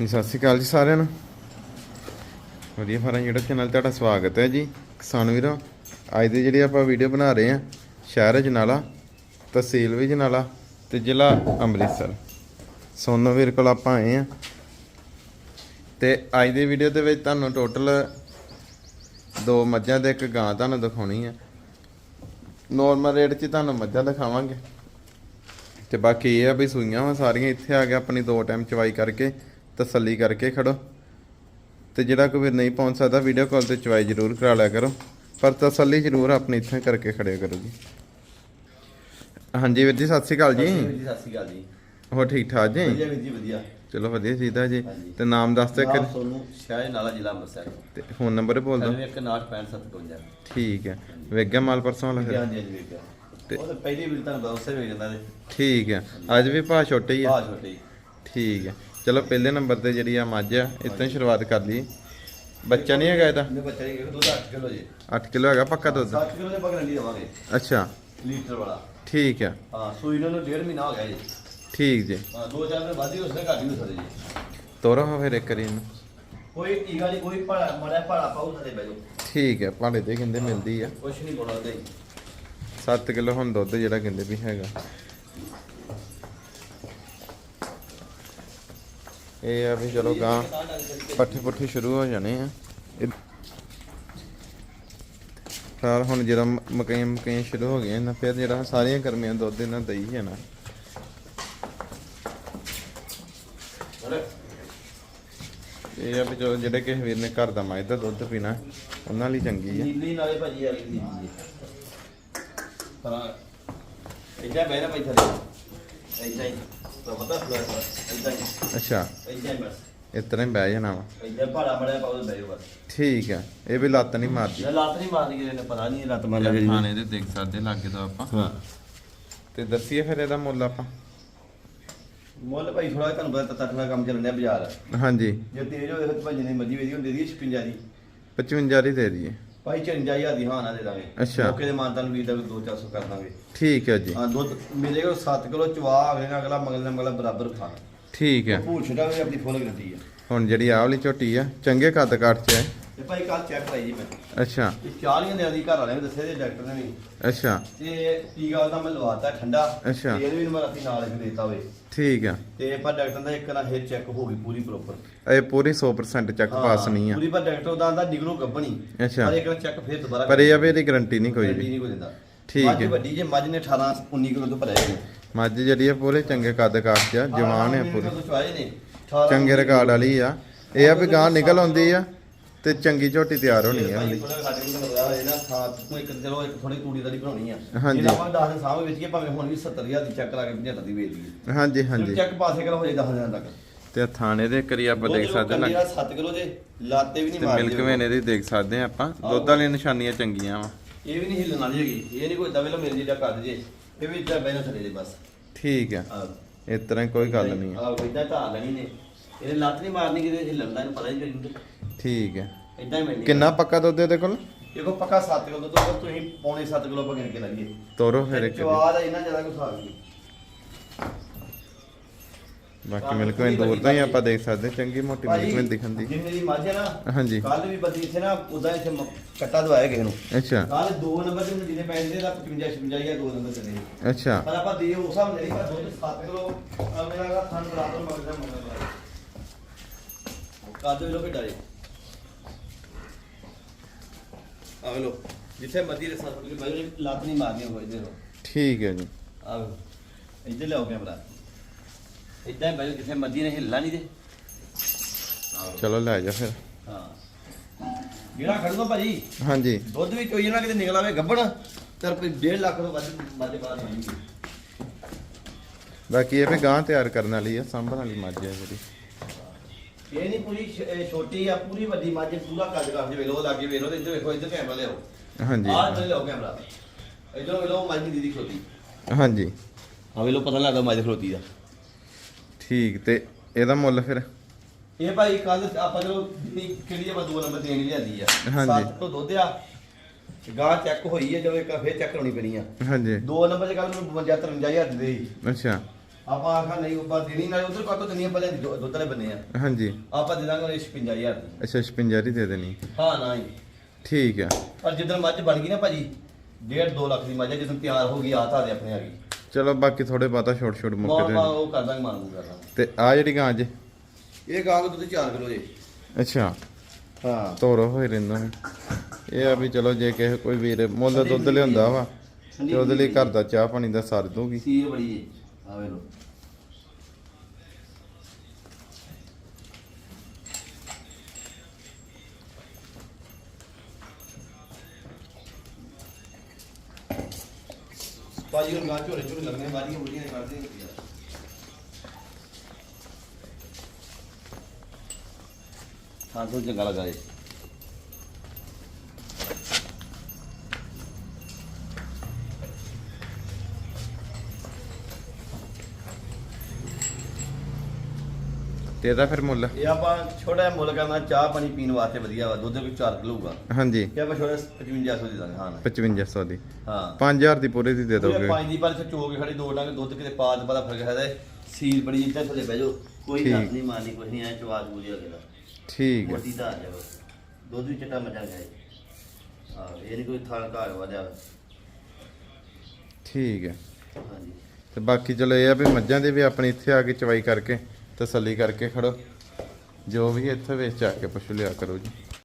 ਜੀ, ਸਤਿ ਸ਼੍ਰੀ ਅਕਾਲ ਜੀ ਸਾਰਿਆਂ ਨੂੰ। ਵਧੀਆ ਫਾਰਮ ਜਿਹੜਾ ਚੈਨਲ ਤੁਹਾਡਾ ਸਵਾਗਤ ਹੈ ਜੀ। ਕਿਸਾਨ ਵੀਰੋ, ਅੱਜ ਦੀ ਜਿਹੜੀ ਆਪਾਂ ਵੀਡੀਓ ਬਣਾ ਰਹੇ ਹਾਂ, ਸ਼ਹਿਰ ਜਨਾਲਾ, ਤਹਿਸੀਲ ਵੀ ਜਨਾਲਾ ਤੇ ਜ਼ਿਲ੍ਹਾ ਅੰਮ੍ਰਿਤਸਰ। ਸੋਨੋ ਵੀਰ ਕੋਲ ਆਪਾਂ ਆਏ ਹਾਂ। ਤੇ ਅੱਜ ਦੀ ਵੀਡੀਓ ਦੇ ਵਿੱਚ ਤੁਹਾਨੂੰ ਟੋਟਲ ਦੋ ਮੱਝਾਂ ਤੇ ਇੱਕ ਗਾਂ ਤੁਹਾਨੂੰ ਦਿਖਾਉਣੀ ਹੈ। ਨੋਰਮਲ ਰੇਟ 'ਚ ਤੁਹਾਨੂੰ ਮੱਝਾਂ ਦਿਖਾਵਾਂਗੇ। ਤੇ ਬਾਕੀ ਇਹ ਆ ਵੀ ਸੂਈਆਂ ਵਾ ਸਾਰੀਆਂ, ਇੱਥੇ ਆ ਕੇ ਆਪਣੀ ਦੋ ਟਾਈਮ ਚਵਾਈ ਕਰਕੇ ਤਸੱਲੀ ਕਰਕੇ ਖੜੋ। ਤੇ ਜਿਹੜਾ ਕੋਈ ਨਹੀਂ ਪਹੁੰਚ ਸਕਦਾ ਵੀਡੀਓ ਕਾਲ ਤੇ ਚਵਾਈ ਜ਼ਰੂਰ ਕਰਾ ਲਿਆ ਕਰੋ। ਪਰ ਤਸੱਲੀ ਜ਼ਰੂਰ ਆਪਣੀ ਇੱਥੇ ਕਰਕੇ ਖੜਿਆ ਕਰੋ ਜੀ। ਹਾਂਜੀ ਵੀਰ ਜੀ ਸਤਿ ਸ਼੍ਰੀ ਅਕਾਲ ਜੀ। ਸਤਿ ਸ਼੍ਰੀ ਅਕਾਲ ਜੀ। ਹੋਰ ਠੀਕ ਠਾਕ ਜੀ? ਵਧੀਆ ਵੀਰ ਜੀ ਵਧੀਆ। ਚਲੋ ਵਧੀਆ ਚਾਹੀਦਾ ਜੀ। ਤੇ ਨਾਮ ਦੱਸ ਦਿਓ ਕਿ ਸੋਨੂੰ ਸ਼ਾਹ ਨਾਲਾ ਜ਼ਿਲ੍ਹਾ ਅੰਮ੍ਰਿਤਸਰ। ਤੇ ਫੋਨ ਨੰਬਰ ਬੋਲ ਦਿਓ। 916557 ਠੀਕ ਹੈ। ਵੇਖ ਗਿਆ ਮਾਲ ਪਰਸੋਂ ਵਾਲਾ ਫਿਰ? ਹਾਂਜੀ ਹਾਂਜੀ ਵੀਰ ਤੇ- ਉਹ ਪਹਿਲੀ ਵੀਰ ਤੁਹਾਨੂੰ ਸੇ ਵੇਖ ਜਾਂਦਾ ਠੀਕ ਹੈ। ਅੱਜ ਵੀ ਭਾ ਛੋਟੇ ਹੀ ਆ ਬਾਹ ਛੋਟੇ ਠੀਕ ਹੈ। ਚਲੋ ਪਹਿਲੇ ਨੰਬਰ ਤੇ ਜਿਹੜੀ ਆ ਮੱਝ ਆ ਹੀ ਸ਼ੁਰੂਆਤ ਕਰ ਲਈ। ਬੱਚਾ ਨਹੀਂ ਹੈਗਾ ਇਹਦਾ? ਬੱਚੇ ਨੇ ਦੁੱਧ 8 ਕਿਲੋ ਜੀ। 8 ਕਿਲੋ ਹੈਗਾ ਪੱਕਾ ਦੁੱਧ? 7 ਕਿਲੋ ਦੇ ਬਗਰੰਡੀ ਦਵਾਂਗੇ ਅੱਛਾ। ਲੀਟਰ ਵਾਲਾ। ਠੀਕ ਹੈ ਹਾਂ ਸੂਈ ਨੂੰ ਡੇਢ ਮਹੀਨਾ ਹੋ ਗਿਆ ਜੀ। ਠੀਕ ਜੀ। ਹਾਂ ਦੋ ਚਾਰ ਦਿਨ ਬਾਅਦ ਹੀ ਉਸਨੇ ਘੱਟ ਹੀ ਹੋ ਸਕਦੇ ਜੀ। ਤੋਰੋ ਹਾਂ ਫਿਰ ਇੱਕ ਵਾਰੀ ਇਹਨੂੰ। ਕੋਈ ਟੀਕਾ ਨਹੀਂ ਕੋਈ ਭਾੜਾ ਮੜਾ ਭਾੜਾ ਪਾਉ ਸਾਡੇ ਬੈਜੋ। ਠੀਕ ਹੈ ਭਾਂਡੇ ਤੇ ਕਹਿੰਦੇ ਮਿਲਦੀ ਆ। ਕੁਛ ਨਹੀਂ ਬੋਲਦਾ ਜੀ 7 ਕਿਲੋ ਹੁਣ ਦੁੱਧ ਜਿਹੜਾ ਕਹਿੰਦੇ ਵੀ ਹੈਗਾ। ਇਹ ਆ ਵੀ ਚਲੋ ਗਾਂ ਪੱਠੇ ਪੁੱਠੇ ਸ਼ੁਰੂ ਹੋ ਜਾਣੇ ਆ। ਇਹ- ਫਿਰ ਹੁਣ ਜਦੋਂ ਮਕਈਆਂ ਮਕਈਆਂ ਸ਼ੁਰੂ ਹੋ ਗਈਆਂ ਨਾ, ਫਿਰ ਜਿਹੜਾ ਸਾਰੀਆਂ ਗਰਮੀਆਂ ਦੁੱਧ ਇਹਨਾਂ ਦਈ ਜਾਣਾ ਇਹ ਆ ਵੀ ਚਲੋ ਜਿਹੜੇ ਕਿਸੇ ਵੀਰ ਨੇ ਘਰ ਦਾ ਮੱਝ ਦਾ ਦੁੱਧ ਪੀਣਾ, ਉਹਨਾਂ ਲਈ ਚੰਗੀ ਆ। ਨੀਲੀ ਨਾਲੇ ਭਾਜੀ ਆ ਨੀਲੀ ਜੀ ਪਰ ਇੱਦਾਂ ਬਹਿਣਾ ਭਾਈ ਥੱਲੇ। ਇੱਦਾਂ ਹੀ। ਅੱਛਾ। ਇੱਦਾਂ ਹੀ ਬਹਿ ਜਾਣਾ ਵਾ। ਇੱਦਾਂ ਭਾੜਾ ਮੜਿਆ ਪਾਉ ਬਹਿ ਜਾਓ ਬਸ ਠੀਕ ਆ। ਇਹ ਵੀ ਲੱਤ ਨਹੀਂ ਮਾਰਦੀ। ਲੱਤ ਨਹੀਂ ਮਾਰਦੀ ਕਿਸੇ ਨੇ ਪਤਾ ਨਹੀਂ ਲੱਤ ਮਾਰ ਲੱਗ ਥਾਣੇ ਦੇ ਦੇਖ ਸਕਦੇ ਲਾਗੇ ਤੋਂ ਆਪਾਂ। ਹਾਂ। ਤੇ ਦੱਸੀਏ ਫਿਰ ਇਹਦਾ ਮੁੱਲ ਆਪਾਂ। ਮੁੱਲ ਭਾਈ ਥੋੜਾ ਤੁਹਾਨੂੰ ਪਤਾ ਤੱਕਣਾ ਕੰਮ ਚੱਲਣ ਡਿਆ ਬਾਜ਼ਾਰ। ਹਾਂਜੀ। ਜੇ ਤੇਜ ਹੋਵੇ ਤਾਂ ਭਾਜੀ ਨੇ ਮੱਜੀ ਵੇਦੀ ਹੁੰਦੀ ਦੀ 56 ਦੀ। 55 ਹੀ ਦੇ ਦਈਏ। ਭਾਈ 54000 ਦੀ ਹਾਂ ਨਾ ਦੇ ਦਾਂਗੇ। ਅੱਛਾ। ਮੌਕੇ ਦੇ ਮਾਨਤਾਂ ਨੂੰ ਵੀਰ ਦਾ ਵੀ 2-400 ਕਰ ਦਾਂਗੇ। ਠੀਕ ਹੈ ਜੀ। ਹਾਂ ਦੁੱਧ ਮਿਲੇਗਾ 7 ਕਿਲੋ ਚਵਾ ਆਵੇਗਾ ਅਗਲਾ ਮਗਲੇ ਮਗਲਾ ਬਰਾਬਰ ਖਾਣਾ ਠੀਕ ਹੈ। ਭੂਲ ਛਡਾ ਵੀ ਆਪਣੀ ਫੁੱਲ ਗਰੰਟੀ ਆ। ਹੁਣ ਜਿਹੜੀ ਆਹ ਵਾਲੀ ਝੋਟੀ ਆ ਚੰਗੇ ਕੱਦ ਕਾਠ ਚ ਹੈ। ਤੇ ਭਾਈ ਕੱਲ ਚੈੱਕ ਕਰਾਈ ਜੀ ਮੈਂ। ਅੱਛਾ। ਇਹ 40 ਦਿਨਾਂ ਦੀ ਘਰ ਵਾਲਿਆਂ ਨੇ ਦੱਸਿਆ ਤੇ ਡਾਕਟਰ ਨੇ ਵੀ। ਅੱਛਾ। ਤੇ ਟੀਕਾ ਉਹਦਾ ਮੈਂ ਲਵਾਤਾ ਠੰਡਾ। ਅੱਛਾ। ਤੇ ਇਹਦੇ ਵੀ ਮੈਂ ਰਾਤੀ ਨਾਲ ਇੱਕ ਦੇਤਾ ਹੋਵੇ ਠੀਕ ਆ। ਤੇ ਪਰ ਡਾਕਟਰ ਦਾ ਇੱਕ ਨਾ ਹੇਅਰ ਚੈੱਕ ਹੋ ਗਈ ਪੂਰੀ ਪ੍ਰੋਪਰ ਇਹ ਪੂਰੀ 100% ਚੱਕ ਪਾਸ ਨਹੀਂ ਆ। ਪੂਰੀ ਪਰ ਡਾਕਟਰ ਦਾ ਆਂਦਾ ਨਿਗਲੋ ਗੱਬਣੀ। ਅੱਛਾ। ਪਰ ਇੱਕ ਵਾਰ ਚੈੱਕ ਫੇਰ ਦੁਬਾਰਾ ਪਰ ਇਹ ਆ ਵੀ ਇਹਦੀ ਗਾਰੰਟੀ ਨਹੀਂ ਕੋਈ ਵੀ। ਨਹੀਂ ਕੋਈ ਦਿੰਦਾ। ਠੀਕ ਮੱਝ ਹੈ। ਵੱਡੀ ਜੇ ਮੱਝ ਨੇ 18 19 ਕਿਲੋ ਤੋਂ ਭਰਿਆ ਜੀ। ਮੱਝ ਜਿਹੜੀ ਆ ਪੂਰੇ ਚੰਗੇ ਕੱਦ ਕਾਠ ਚ ਆ ਜਵਾਨ ਹੈ ਪੂਰੀ। ਨੇ। 18 ਚੰਗੇ ਰਿਕਾਰਡ ਵਾਲੀ ਆ। ਇਹ ਆ ਵੀ ਗਾਂ ਨਿਕਲ ਆਉਂਦੀ ਆ। ਤੇ ਚੰਗੀ ਝੋਟੀ ਤਿਆਰ ਹੋਣੀ ਆ। ਭਾਈ ਥੋੜਾ ਸਾਡੇ ਕੋਲ ਲਗਾਇਆ ਹੋਇਆ ਨਾ ਥਾਂ ਤੋਂ ਇੱਕ ਚਲੋ ਇੱਕ ਥੋੜੀ ਤੂੜੀ ਦਾ ਬਣਾਉਣੀ ਆ। ਹਾਂਜੀ। ਜਿਹੜਾ ਆਪਾਂ 10 ਦਿਨ ਸਾਹਮਣੇ ਵੇਚ ਕੇ ਭਾਵੇਂ ਹੁਣ ਵੀ 70000 ਦੀ ਚੈੱਕ ਲਾ ਕੇ 75 ਦੀ ਵੇਚ ਦਈਏ ਹਾਂਜੀ ਹਾਂਜੀ। ਚੈੱਕ ਪਾਸੇ ਕਰ ਹੋ ਜਾਏ 10000 ਤੱਕ। ਤੇ ਥਾਣੇ ਦੇ ਕਰੀ ਆਪਾਂ ਦੇਖ ਸਕਦੇ ਨਾ। 7 ਕਿਲੋ ਦੇ ਲਾਤੇ ਵੀ ਨਹੀਂ ਤੇ ਮਾਰਦੇ ਮਿਲਕ ਵੇਨੇ ਦੀ ਦੇਖ ਸਕਦੇ ਆ ਆਪਾਂ। ਦੁੱਧ ਵਾਲੀਆਂ ਨਿਸ਼ਾਨੀਆਂ ਚੰਗੀਆਂ ਵਾ। ਇਹ ਵੀ ਨਹੀਂ ਹਿੱਲਣ ਵਾਲੀ ਹੈਗੀ। ਇਹ ਨਹੀਂ ਕੋਈ ਦਵੇ ਲੋ ਮੇਰੇ ਜਿਹੜਾ ਕਰ ਜੇ। ਇਹ ਵੀ ਇੱਦਾਂ ਬੈਠਾ ਥੱਲੇ ਦੇ ਬਸ। ਠੀਕ ਆ। ਇਸ ਤਰ੍ਹਾਂ ਕੋਈ ਗੱਲ ਨਹੀਂ ਆ। ਆ ਇਦਾਂ ਧਾਰ ਲੈਣੀ ਨੇ। ਇਹਨੇ ਲੱਤ ਨਹੀਂ ਮਾਰਨੀ ਕਿਤੇ ਹਿੱਲਣ ਦਾ ਇਹਨੂੰ ਪਤਾ ਹੀ ਨਹੀਂ ਠੀਕ ਹੈ। ਇਦਾਂ ਹੀ ਮਿਲਣੀ ਕਿੰਨਾ ਪੱਕਾ ਦੁੱਧ ਇਹਦੇ ਕੋਲ? ਦੇਖੋ ਪੱਕਾ 7 ਕਿਲੋ ਤੋਂ ਤੁਸੀਂ ਪੌਣੇ 7 ਕਿਲੋ ਪਾ ਕੇ ਲਾਈਏ। ਤੋਰੋ ਫਿਰ ਇੱਕ ਜਵਾਦ ਇੰਨਾ ਜ਼ਿਆਦਾ ਕੁਛ ਆ ਗਈ ਬਾਕੀ ਮਿਲਕ ਵੇਨ ਦੂਰ ਤੋਂ ਹੀ ਆਪਾਂ ਦੇਖ ਸਕਦੇ ਚੰਗੀ ਮੋਟੀ ਮਿਲਕ ਵੇਨ ਦਿਖਣ ਦੀ। ਜਿੰਨੇ ਦੀ ਮੱਝ ਹੈ ਨਾ ਹਾਂਜੀ। ਕੱਲ ਵੀ ਬੱਦੀ ਇੱਥੇ ਨਾ ਉਦਾਂ ਇੱਥੇ ਮ- ਕੱਟਾ ਦਵਾਇਆ ਕਿਸੇ ਨੂੰ। ਅੱਛਾ। ਕੱਲ ਦੋ ਨੰਬਰ ਦੇ ਜਿਹਨੇ ਪੈਸੇ ਦਾ 55 56 ਜਾਂ ਦੋ ਨੰਬਰ ਚਲੇ। ਅੱਛਾ। ਪਰ ਆਪਾਂ ਦੇ ਉਸ ਹਿਸਾਬ ਨਾਲ ਨਹੀਂ ਪਰ ਦੁੱਧ 7 ਕਿਲੋ ਮੇਰਾ ਦਾ ਥਣ ਬਰਾਬਰ ਮੰਗਦਾ ਮੰਗਦਾ ਕਾਦੋ ਲੋ ਕਿਡਾ ਜੀ ਆ ਲੋ ਜਿੱਥੇ ਮੱਦੀ ਦੇ ਸਾਥ ਕਿ ਬਾਈ ਲੱਤ ਨਹੀਂ ਮਾਰਨੀ ਹੋਈ ਦੇ ਠੀਕ ਹੈ ਜੀ। ਆ ਇੱਧਰ ਲਿਆਓ ਕੈਮਰਾ ਇੱਦਾਂ ਹੀ ਬਾਈ ਜਿੱਥੇ ਮੱਦੀ ਨੇ ਹਿੱਲਣਾ ਨਹੀਂ ਦੇ। ਚਲੋ ਲੈ ਜਾ ਫਿਰ। ਹਾਂ। ਜਿਹੜਾ ਖੜੂਗਾ ਭਾਜੀ। ਹਾਂਜੀ। ਦੁੱਧ ਵੀ ਚੋਈ ਨਾ ਕਿਤੇ ਨਿਕਲ ਆਵੇ ਗੱਬਣ ਤੇ ਰੁਪਏ 1.5 ਲੱਖ ਤੋਂ ਵੱਧ ਬਾਅਦ ਹੋਣੀ ਬਾਕੀ ਇਹ ਵੀ ਗਾਂ ਤਿਆਰ ਕਰਨ ਵਾਲੀ ਆ ਸਾਂਭਣ ਵਾਲੀ ਮੱਝ ਹੈ ਜਿਹੜੀ ਇਹ ਨਹੀਂ ਪੂਰੀ ਛ- ਇਹ ਛੋਟੀ ਆ ਪੂਰੀ ਵੱਡੀ ਮੱਝ ਪੂਰਾ ਕੱਜ ਕਰ ਜੇ ਵੇਲੋ ਲਾਗੇ ਵੇਲੋ ਤੇ ਇੱਧਰ ਵੇਖੋ ਇੱਧਰ ਕੈਮਰਾ ਲਿਆਓ। ਹਾਂਜੀ। ਆਹ ਇੱਧਰ ਲਿਆਓ ਕੈਮਰਾ ਇੱਧਰ ਵੇਲੋ ਮੱਝ ਦੀ ਦੀਦੀ ਖਲੋਤੀ। ਹਾਂਜੀ। ਆ ਵੇਲੋ ਪਤਾ ਲੱਗਦਾ ਮੱਝ ਖਲੋਤੀ ਦਾ। ਠੀਕ ਤੇ ਇਹਦਾ ਮੁੱਲ ਫਿਰ? ਇਹ ਭਾਈ ਕੱਲ ਆਪਾਂ ਚਲੋ ਜਿੰਨੀ ਕਿਹੜੀ ਆਪਾਂ ਦੋ ਨੰਬਰ ਦੇਣੀ ਲਿਆਂਦੀ ਆ? ਹਾਂਜੀ। ਸੱਤ ਤੋਂ ਦੁੱਧ ਆ। ਗਾਂ ਚੈੱਕ ਹੋਈ ਹੈ ਜਦੋਂ ਇੱਕ ਵਾਰ ਫੇਰ ਚੈੱਕ ਕਰਾਉਣੀ ਪੈਣੀ ਆ। ਹਾਂਜੀ। ਦੋ ਨੰਬਰ ਚ ਕੱਲ ਮੈਨੂੰ 52 53000 ਦੇ ਅੱਛਾ। ਆਪਾਂ ਆਖਾ ਨਹੀਂ ਉੱਪਰ ਦੇਣੀ ਨਾਲ ਉਧਰ ਕਾਤੋਂ ਦੁਨੀਆ ਪਹਿਲੇ ਦੁੱਧ ਵਾਲੇ ਬੰਨੇ ਆ। ਹਾਂਜੀ। ਆਪਾਂ ਦੇ ਦਾਂਗੇ 56000 ਦੀ। ਅੱਛਾ 56 ਦੀ ਦੇ ਦੇਣੀ। ਹਾਂ ਨਾ ਜੀ। ਠੀਕ ਆ। ਪਰ ਜਿੱਦਣ ਮੱਝ ਬਣ ਗਈ ਨਾ ਭਾਜੀ 1.5 2 ਲੱਖ ਦੀ ਮੱਝ ਆ, ਜਦੋਂ ਤਿਆਰ ਹੋ ਗਈ ਆ ਤਾਂ ਦੇ ਆਪਣੇ ਆ ਗਈ। ਚਲੋ ਬਾਕੀ ਥੋੜੇ ਬਾਤਾ ਛੋਟ ਛੋਟ ਮਾ ਮੁੱਕ ਮਾ ਉਹ ਕਰ ਦਾਂਗੇ ਮਾਨ ਨੂੰ ਕਰ ਦਾਂਗੇ। ਤੇ ਆ ਜਿਹੜੀ ਗਾਂ ਜੇ? ਇਹ ਗਾਂ ਦੁੱਧ 4 ਕਿਲੋ ਜੀ। ਅੱਛਾ। ਹਾਂ। ਤੋਰੋ ਹੋਏ ਰਹਿੰਦਾ ਨੇ ਇਹ ਆ ਵੀ ਚਲੋ ਜੇ ਕਿਸੇ ਕੋਈ ਵੀਰ ਮੁੱਲ ਦੁੱਧ ਲਿਆਉਂਦਾ ਵਾ ਤੇ ਉਹਦੇ ਲਈ ਘਰ ਦਾ ਚਾਹ ਪਾਣੀ ਦਾ ਸਰ ਦੂਗੀ ਸੀਰ ਬੜੀ ਜੀ ਲੋ ਭਾਜੀ ਹੁਣ ਗਾਂ ਝੋਲੇ ਝੋਲੇ ਲੱਗਣੇ ਬਾਰੀਆਂ ਬੁੜੀਆਂ ਕਰਦੇ ਨੇ ਯਾਰ ਹਾਂ ਤੋਂ ਚੰਗਾ ਲੱਗਾ ਜੀ ਤੇ ਇਹਦਾ ਫਿਰ ਮੁੱਲ? ਇਹ ਆਪਾਂ ਛੋਟਾ ਜਿਹਾ ਮੁੱਲ ਕਰਨਾ ਚਾਹ ਪਾਣੀ ਪੀਣ ਵਾਸਤੇ ਵਧੀਆ ਵਾ ਦੁੱਧ ਕੋਈ 4 ਕਿਲੋ ਹੋਊਗਾ। ਹਾਂਜੀ। ਇਹ ਆਪਾਂ ਛੋਟਾ 5500 ਦੇ ਦਾਂਗੇ ਹਾਂ ਨਾ। 5500 ਦੀ। ਹਾਂ। 5000 ਦੀ ਪੂਰੇ ਦੀ ਦੇ ਦੋਗੇ। ਪੰਜ ਦੀ ਪਰ ਚੋ ਕੇ ਖੜੀ ਦੋ ਡੰਗ ਦੁੱਧ ਕਿਤੇ ਪਾ ਦੇ ਫ਼ਰਕ ਹੈ ਸੀਲ ਬੜੀ ਇੱਥੇ ਥੱਲੇ ਬਹਿ ਜਾਓ। ਕੋਈ। ਦੱਸ ਨਹੀਂ ਮਾਰਨੀ ਕੁਛ ਨਹੀਂ ਐ ਚਵਾਜ ਬੂਜੀ ਅਗੇ ਦਾ ਠੀਕ ਹੈ। ਮੋਟੀ ਦਾ ਆ ਜਾਓ ਦੁੱਧ ਵੀ ਚਟਾ ਮਜਾ ਗਏ ਹਾਂ। ਇਹ ਨਹੀਂ ਕੋਈ ਥਾਲ ਘਾੜ ਵਧਿਆ ਠੀਕ ਹੈ। ਹਾਂਜੀ। ਤੇ ਬਾਕੀ ਚਲੋ ਇਹ ਆ ਵੀ ਮੱਝਾਂ ਦੇ ਵੀ ਆਪਣੇ ਇੱਥੇ ਆ ਕੇ ਚਵਾਈ ਕਰਕੇ ਤਸੱਲੀ ਕਰਕੇ ਖੜੋ। ਜੋ ਵੀ ਇੱਥੇ ਵੇਚ ਆ ਕੇ ਪਸ਼ੂ ਲਿਆ ਕਰੋ ਜੀ।